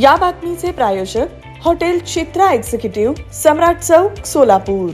या बातमीचे प्रायोजक हॉटेल चित्रा एक्झिक्युटिव्ह सम्राट चौक सोलापूर.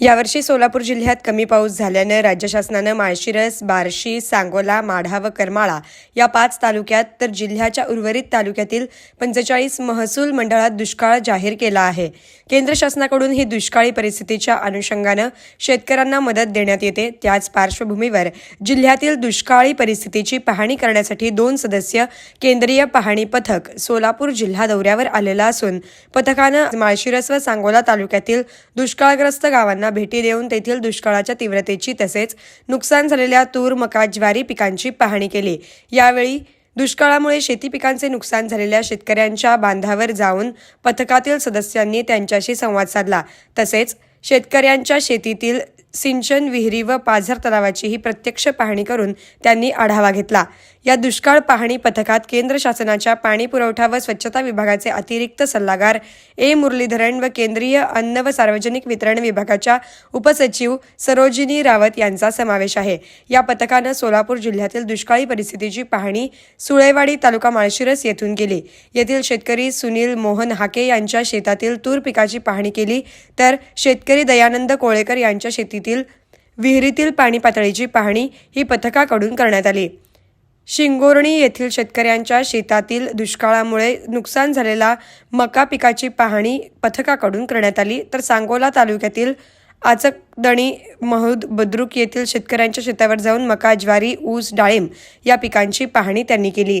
यावर्षी सोलापूर जिल्ह्यात कमी पाऊस झाल्यानं राज्य शासनानं माळशिरस बार्शी सांगोला माढा व करमाळा या पाच तालुक्यात तर जिल्ह्याच्या उर्वरित तालुक्यातील पंचेचाळीस महसूल मंडळात दुष्काळ जाहीर केला आहे. केंद्र शासनाकडून ही दुष्काळी परिस्थितीच्या अनुषंगानं शेतकऱ्यांना मदत देण्यात येते. त्याच पार्श्वभूमीवर जिल्ह्यातील दुष्काळी परिस्थितीची पाहणी करण्यासाठी दोन सदस्य केंद्रीय पाहणी पथक सोलापूर जिल्हा दौऱ्यावर आलेलं असून पथकानं माळशिरस व सांगोला तालुक्यातील दुष्काळग्रस्त गावांना भेटी देऊन तेथील दुष्काळाच्या तीव्रतेची तसेच नुकसान झालेल्या तूर मका ज्वारी पिकांची पाहणी केली. यावेळी दुष्काळामुळे शेती पिकांचे नुकसान झालेल्या शेतकऱ्यांच्या बांधावर जाऊन पथकातील सदस्यांनी त्यांच्याशी संवाद साधला. तसेच शेतकऱ्यांच्या शेतीतील सिंचन विहिरी व पाझर तलावाचीही प्रत्यक्ष पाहणी करून त्यांनी आढावा घेतला. या दुष्काळ पाहणी पथकात केंद्र शासनाच्या पाणी पुरवठा व स्वच्छता विभागाचे अतिरिक्त सल्लागार ए. मुरलीधरन व केंद्रीय अन्न व सार्वजनिक वितरण विभागाच्या उपसचिव सरोजिनी रावत यांचा समावेश आहे. या पथकानं सोलापूर जिल्ह्यातील दुष्काळी परिस्थितीची पाहणी सुळेवाडी तालुका माळशिरस येथून केली. येथील शेतकरी सुनील मोहन हाके यांच्या शेतातील तूर पिकाची पाहणी केली तर शेतकरी दयानंद कोळेकर यांच्या शेतीतील विहिरीतील पाणी पातळीची पाहणी ही पथकाकडून करण्यात आली. शिंगोर्णी येथील शेतकऱ्यांच्या शेतातील दुष्काळामुळे नुकसान झालेला मका पिकाची पाहणी पथकाकडून करण्यात आली. तर सांगोला तालुक्यातील आचकदणी महूद बद्रुक येथील शेतकऱ्यांच्या शेतावर जाऊन मका ज्वारी ऊस डाळिंब या पिकांची पाहणी त्यांनी केली.